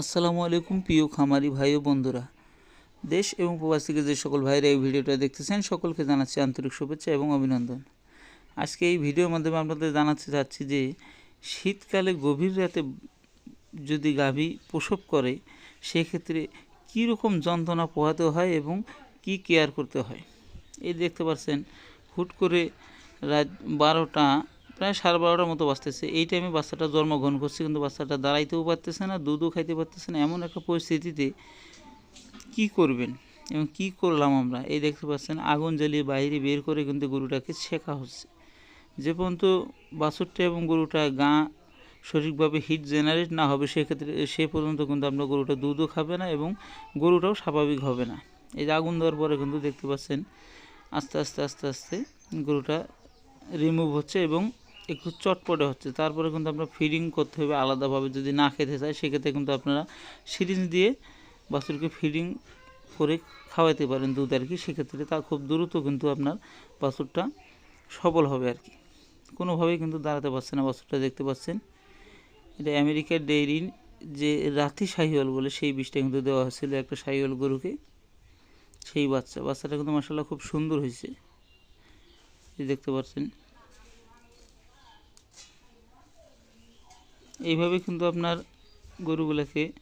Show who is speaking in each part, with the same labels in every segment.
Speaker 1: আসসালামু আলাইকুম প্রিয় খামারি ভাই ও বন্ধুরা। দেশ এবং প্রবাস থেকে যে সকল ভাইরা এই ভিডিওটা দেখতেছেন, সকলকে জানাচ্ছি আন্তরিক শুভেচ্ছা এবং অভিনন্দন। আজকে এই ভিডিওর মাধ্যমে আপনাদের জানাতে চাচ্ছি যে, শীতকালে গভীর রাতে যদি গাভী প্রসব করে, সেক্ষেত্রে কী রকম যন্ত্রণা পোহাতে হয় এবং কি কেয়ার করতে হয়? এই দেখতে পাচ্ছেন, হুট করে রাত বারোটা প্রায় সাড়ে বারোটার মতো বাঁচতেছে এই টাইমে বাচ্চাটা জন্মগ্রহণ করছে, কিন্তু বাচ্চাটা দাঁড়াইতেও পারতেছে না, দুধও খাইতে পারতেছে না। এমন একটা পরিস্থিতিতে কি করবেন এবং কি করলাম আমরা? এই দেখতে পাচ্ছেন, আগুন জ্বালিয়ে বাইরে বের করে কিন্তু গরুটাকে শেখা হচ্ছে। যে পর্যন্ত বাছুরটা এবং গরুটা গা সঠিকভাবে হিট জেনারেট না হবে, সেক্ষেত্রে সে পর্যন্ত কিন্তু আমরা গরুটা দুধও খাবে না এবং গরুটাও স্বাভাবিক হবে না। এই যে আগুন দেওয়ার পরে কিন্তু দেখতে পাচ্ছেন, আস্তে আস্তে আস্তে আস্তে গরুটা রিমুভ হচ্ছে এবং একটু চটপটে হচ্ছে। তারপরে কিন্তু আপনার ফিডিং করতে হবে আলাদাভাবে। যদি না খেতে চায়, সেক্ষেত্রে কিন্তু আপনারা সিরিঞ্জ দিয়ে বাছুরকে ফিডিং করে খাওয়াতে পারেন দুধ আর কি। সেক্ষেত্রে তা খুব দ্রুত কিন্তু আপনার বাছুরটা সবল হবে আর কি। কোনোভাবেই কিন্তু দাঁড়াতে পারছে না বাছুরটা, দেখতে পাচ্ছেন? এটা আমেরিকার ডেইরির যে রাতি শাহিওয়াল বলে, সেই বিষটা কিন্তু দেওয়া হয়েছিল একটা শাহিওয়াল গরুকে। সেই বাচ্চা, বাচ্চাটা কিন্তু মাসাল্লাহ খুব সুন্দর হয়েছে। দেখতে পাচ্ছেন? এইভাবে কিন্তু আপনার গরুগুলোকে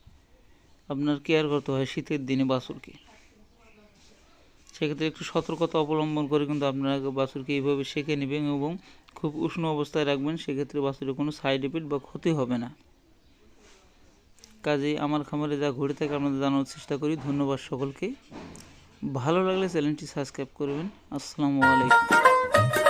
Speaker 1: আপনার কেয়ার করতে হয় শীতের দিনে বাছুরকে। সেক্ষেত্রে একটু সতর্কতা অবলম্বন করে কিন্তু আপনারা বাছুরকে এইভাবে শেখে নেবেন এবং খুব উষ্ণ অবস্থায় রাখবেন, সেক্ষেত্রে বাছুরের কোনো সাইড এফেক্ট বা ক্ষতি হবে না। কাজেই আমার খামারে যা ঘুরে থাকে আপনাদের জানানোর চেষ্টা করি। ধন্যবাদ সকলকে। ভালো লাগলে চ্যানেলটি সাবস্ক্রাইব করবেন। আসসালামু আলাইকুম।